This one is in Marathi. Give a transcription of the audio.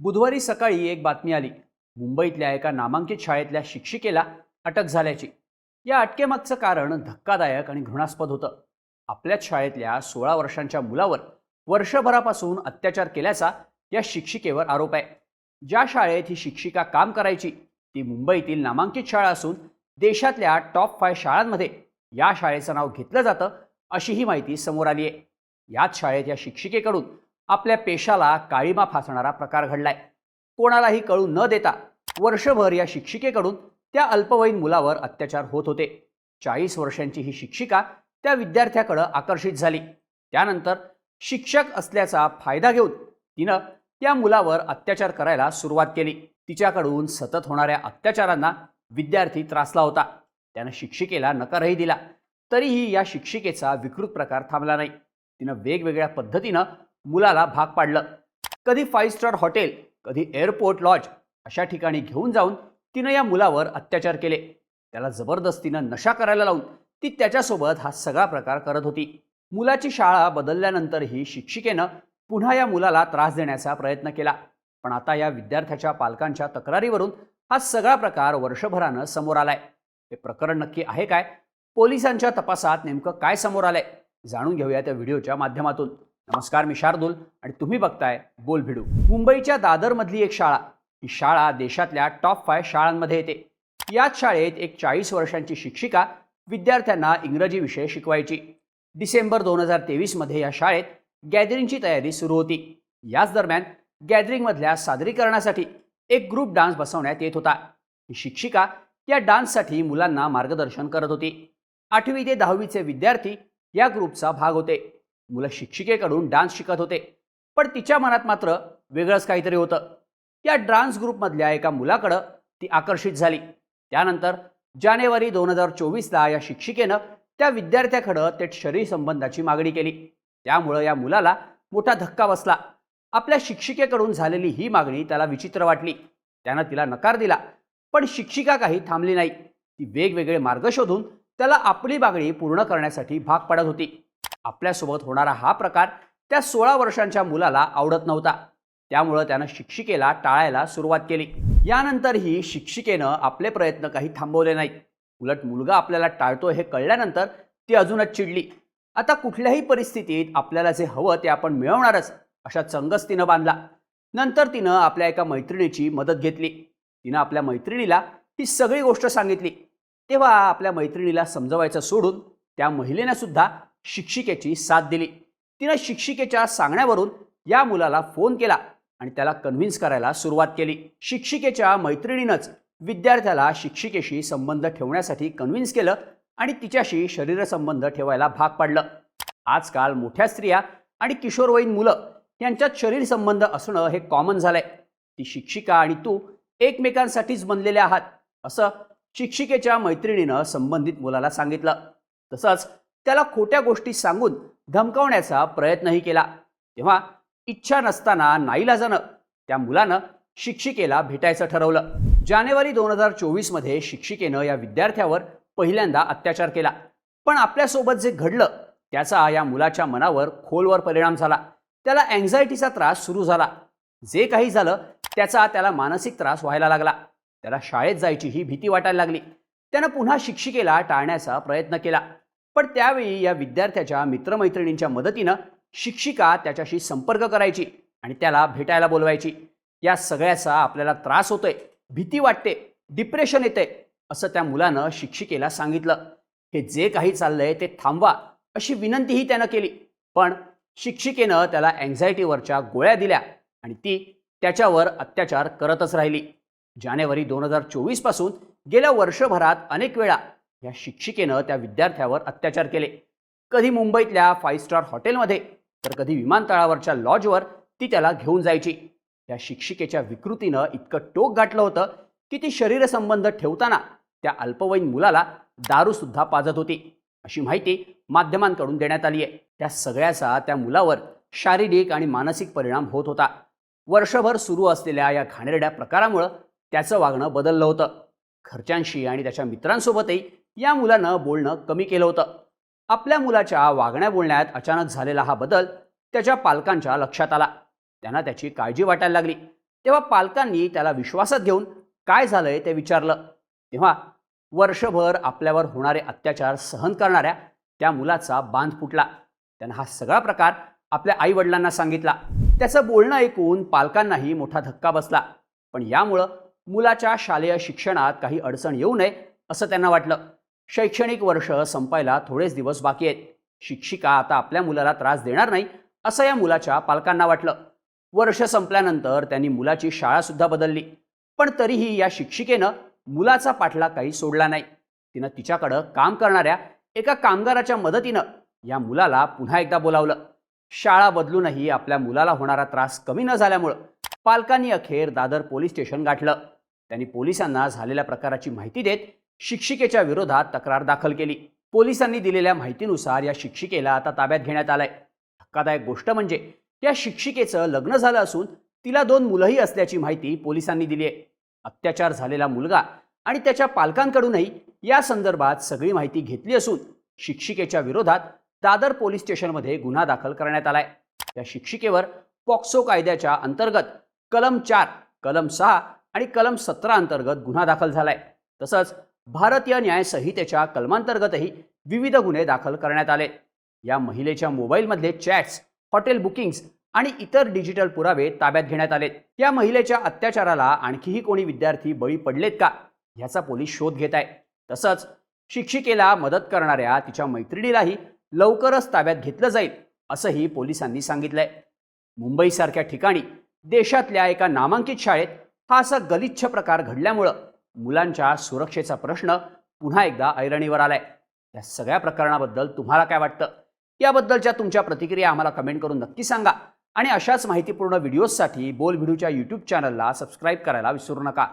बुधवारी सकाळी एक बातमी आली. मुंबईतल्या एका नामांकित शाळेतल्या शिक्षिकेला अटक झाल्याची. या अटकेमागचं कारण धक्कादायक आणि घृणास्पद होतं. आपल्याच शाळेतल्या सोळा वर्षांच्या मुलावर वर्षभरापासून अत्याचार केल्याचा या शिक्षिकेवर आरोप आहे. ज्या शाळेत ही शिक्षिका काम करायची ती मुंबईतील नामांकित शाळा असून देशातल्या टॉप फाय शाळांमध्ये या शाळेचं नाव घेतलं जातं अशी ही माहिती समोर आली आहे याच शाळेत या शिक्षिकेकडून आपल्या पेशाला काळीमा फासणारा प्रकार घडलाय. कोणालाही कळू न देता वर्षभर या शिक्षिकेकडून त्या अल्पवयीन मुलावर अत्याचार होत होते. चाळीस वर्षांची ही शिक्षिका त्या विद्यार्थ्याकडं आकर्षित झाली. त्यानंतर शिक्षक असल्याचा फायदा घेऊन तिनं त्या मुलावर अत्याचार करायला सुरुवात केली. तिच्याकडून सतत होणाऱ्या अत्याचारांना विद्यार्थी त्रासला होता. त्यानं शिक्षिकेला नकारही दिला. तरीही या शिक्षिकेचा विकृत प्रकार थांबला नाही. तिनं वेगवेगळ्या पद्धतीनं मुलाला भाग पाडलं. कधी फाईव्ह स्टार हॉटेल कधी एअरपोर्ट लॉज अशा ठिकाणी घेऊन जाऊन तिनं या मुलावर अत्याचार केले. त्याला जबरदस्तीनं नशा करायला लावून ती त्याच्यासोबत हा सगळा प्रकार करत होती. मुलाची शाळा बदलल्यानंतरही शिक्षिकेनं पुन्हा या मुलाला त्रास देण्याचा प्रयत्न केला. पण आता या विद्यार्थ्याच्या पालकांच्या तक्रारीवरून हा सगळा प्रकार वर्षभरानं समोर आलाय. हे प्रकरण नक्की आहे काय? पोलिसांच्या तपासात नेमकं काय समोर आलंय? जाणून घेऊया त्या व्हिडिओच्या माध्यमातून. नमस्कार मी शार्दूल आणि तुम्ही बघताय बोल भिडू. मुंबईच्या दादरमधली एक शाळा ही शाळा देशातल्या टॉप फाय शाळांमध्ये येते. याच शाळेत एक चाळीस वर्षांची शिक्षिका विद्यार्थ्यांना इंग्रजी विषय शिकवायची. डिसेंबर दोन हजार तेवीसमध्ये या शाळेत गॅदरिंगची तयारी सुरू होती. याच दरम्यान गॅदरिंगमधल्या सादरीकरणासाठी एक ग्रुप डान्स बसवण्यात येत होता. ही शिक्षिका या डान्ससाठी मुलांना मार्गदर्शन करत होती. आठवी ते दहावीचे विद्यार्थी या ग्रुपचा भाग होते. मुलं शिक्षिकेकडून डान्स शिकत होते. पण तिच्या मनात मात्र वेगळंच काहीतरी होतं. या डान्स ग्रुपमधल्या एका मुलाकडं ती आकर्षित झाली. त्यानंतर जानेवारी दोन हजार चोवीसला या शिक्षिकेनं त्या विद्यार्थ्याकडं थेट शरीर संबंधाची मागणी केली. त्यामुळं या मुलाला मोठा धक्का बसला. आपल्या शिक्षिकेकडून झालेली ही मागणी त्याला विचित्र वाटली. त्यानं तिला नकार दिला. पण शिक्षिका काही थांबली नाही. ती वेगवेगळे मार्ग शोधून त्याला आपली मागणी पूर्ण करण्यासाठी भाग पाडत होती. आपल्यासोबत होणारा हा प्रकार त्या सोळा वर्षांच्या मुलाला आवडत नव्हता. त्यामुळं त्यानं शिक्षिकेला टाळायला सुरुवात केली. यानंतरही शिक्षिकेनं आपले प्रयत्न काही थांबवले नाहीत. उलट मुलगा आपल्याला टाळतो हे कळल्यानंतर ती अजूनच चिडली. आता कुठल्याही परिस्थितीत आपल्याला जे हवं ते आपण मिळवणारच अशा चंगच तिनं बांधला. नंतर तिनं आपल्या एका मैत्रिणीची मदत घेतली. तिनं आपल्या मैत्रिणीला ही सगळी गोष्ट सांगितली. तेव्हा आपल्या मैत्रिणीला समजवायचं सोडून त्या महिलेनं सुद्धा शिक्षिकेची साथ दिली. तिनं शिक्षिकेच्या सांगण्यावरून या मुलाला फोन केला आणि त्याला कन्व्हिन्स करायला सुरुवात केली. शिक्षिकेच्या मैत्रिणीनंच विद्यार्थ्याला शिक्षिकेशी संबंध ठेवण्यासाठी कन्व्हिन्स केलं आणि तिच्याशी शरीरसंबंध ठेवायला भाग पाडलं. आजकाल मोठ्या स्त्रिया आणि किशोरवयीन मुलं यांच्यात शरीर संबंध असणं हे कॉमन झालंय. ती शिक्षिका आणि तू एकमेकांसाठीच बनलेले आहात असं शिक्षिकेच्या मैत्रिणीनं संबंधित मुलाला सांगितलं. तसंच त्याला खोट्या गोष्टी सांगून धमकावण्याचा प्रयत्नही केला. तेव्हा इच्छा नसताना नाईलाजानं त्या मुलानं शिक्षिकेला भेटायचं ठरवलं. जानेवारी दोन हजार चोवीसमध्ये शिक्षिकेनं या विद्यार्थ्यावर पहिल्यांदा अत्याचार केला. पण आपल्यासोबत जे घडलं त्याचा या मुलाच्या मनावर खोलवर परिणाम झाला. त्याला अँझायटीचा त्रास सुरू झाला. जे काही झालं त्याचा त्याला मानसिक त्रास व्हायला लागला. त्याला शाळेत जायची ही भीती वाटायला लागली. त्यानं पुन्हा शिक्षिकेला टाळण्याचा प्रयत्न केला. पण त्यावेळी या विद्यार्थ्याच्या मित्रमैत्रिणींच्या मदतीनं शिक्षिका त्याच्याशी संपर्क करायची आणि त्याला भेटायला बोलवायची. या सगळ्याचा आपल्याला त्रास होतोय भीती वाटते डिप्रेशन येते असं त्या मुलानं शिक्षिकेला सांगितलं. हे जे काही चाललंय ते थांबवा अशी विनंतीही त्यानं केली. पण शिक्षिकेनं त्याला अँझायटीवरच्या गोळ्या दिल्या आणि ती त्याच्यावर अत्याचार करतच राहिली. जानेवारी दोन हजार चोवीसपासून गेल्या वर्षभरात अनेक वेळा या शिक्षिकेनं त्या विद्यार्थ्यावर अत्याचार केले. कधी मुंबईतल्या फाईव्ह स्टार हॉटेलमध्ये तर कधी विमानतळावरच्या लॉजवर ती त्याला घेऊन जायची. या शिक्षिकेच्या विकृतीनं इतकं टोक गाठलं होतं की ती शरीरसंबंध ठेवताना त्या अल्पवयीन मुलाला दारूसुद्धा पाजत होती. अशी माहिती माध्यमांकडून देण्यात आली आहे त्या सगळ्याचा त्या मुलावर शारीरिक आणि मानसिक परिणाम होत होता. वर्षभर सुरू असलेल्या या घाणेरड्या प्रकारामुळं त्याचं वागणं बदललं होतं. घरच्यांशी आणि त्याच्या मित्रांसोबतही या मुलानं बोलणं कमी केलं होतं. आपल्या मुलाच्या वागण्या बोलण्यात अचानक झालेला हा बदल त्याच्या पालकांच्या लक्षात आला. त्यांना त्याची काळजी वाटायला लागली. तेव्हा पालकांनी त्याला विश्वासात घेऊन काय झालंय ते विचारलं. तेव्हा वर्षभर आपल्यावर होणारे अत्याचार सहन करणाऱ्या त्या मुलाचा बांध फुटला. त्यानं हा सगळा प्रकार आपल्या आई वडिलांना सांगितला. त्याचं बोलणं ऐकून पालकांनाही मोठा धक्का बसला. पण यामुळं मुलाच्या शालेय शिक्षणात काही अडचण येऊ नये असं त्यांना वाटलं. शैक्षणिक वर्ष संपायला थोडेच दिवस बाकी आहेत. शिक्षिका आता आपल्या मुलाला त्रास देणार नाही असं या मुलाच्या पालकांना वाटलं. वर्ष संपल्यानंतर त्यांनी मुलाची शाळासुद्धा बदलली. पण तरीही या शिक्षिकेनं मुलाचा पाठला काही सोडला नाही. तिनं तिच्याकडं काम करणाऱ्या एका कामगाराच्या मदतीनं या मुलाला पुन्हा एकदा बोलावलं. शाळा बदलूनही आपल्या मुलाला होणारा त्रास कमी न झाल्यामुळं पालकांनी अखेर दादर पोलीस स्टेशन गाठलं. त्यांनी पोलिसांना झालेल्या प्रकाराची माहिती देत शिक्षिकेच्या विरोधात तक्रार दाखल केली. पोलिसांनी दिलेल्या माहितीनुसार या शिक्षिकेला आता ताब्यात घेण्यात आलंय. धक्कादायक गोष्ट म्हणजे या शिक्षिकेचं लग्न झालं असून तिला दोन मुलंही असल्याची माहिती पोलिसांनी दिली आहे. अत्याचार झालेला मुलगा आणि त्याच्या पालकांकडूनही या संदर्भात सगळी माहिती घेतली असून शिक्षिकेच्या विरोधात दादर पोलीस स्टेशनमध्ये गुन्हा दाखल करण्यात आलाय. त्या शिक्षिकेवर पॉक्सो कायद्याच्या अंतर्गत कलम चार कलम सहा आणि कलम सतरा अंतर्गत गुन्हा दाखल झालाय. तसंच भारतीय न्याय संहितेच्या कलमांतर्गतही विविध गुन्हे दाखल करण्यात आले. या महिलेच्या मोबाईलमधले चॅट्स हॉटेल बुकिंग्स आणि इतर डिजिटल पुरावे ताब्यात घेण्यात आलेत. या महिलेच्या अत्याचाराला आणखीही कोणी विद्यार्थी बळी पडलेत का? ह्याचा पोलीस शोध घेत आहे. तसंच शिक्षिकेला मदत करणाऱ्या तिच्या मैत्रिणीलाही लवकरच ताब्यात घेतलं जाईल असंही पोलिसांनी सांगितलंय. मुंबईसारख्या ठिकाणी देशातल्या एका नामांकित शाळेत हा असा गलिच्छ प्रकार घडल्यामुळं मुलांच्या सुरक्षेचा प्रश्न पुन्हा एकदा ऐरणीवर आलाय. या सगळ्या प्रकरणाबद्दल तुम्हाला काय वाटतं? याबद्दलच्या तुमच्या प्रतिक्रिया आम्हाला कमेंट करून नक्की सांगा. आणि अशाच माहितीपूर्ण व्हिडिओजसाठी बोल व्हिडिओच्या यूट्यूब चॅनलला सबस्क्राईब करायला विसरू नका.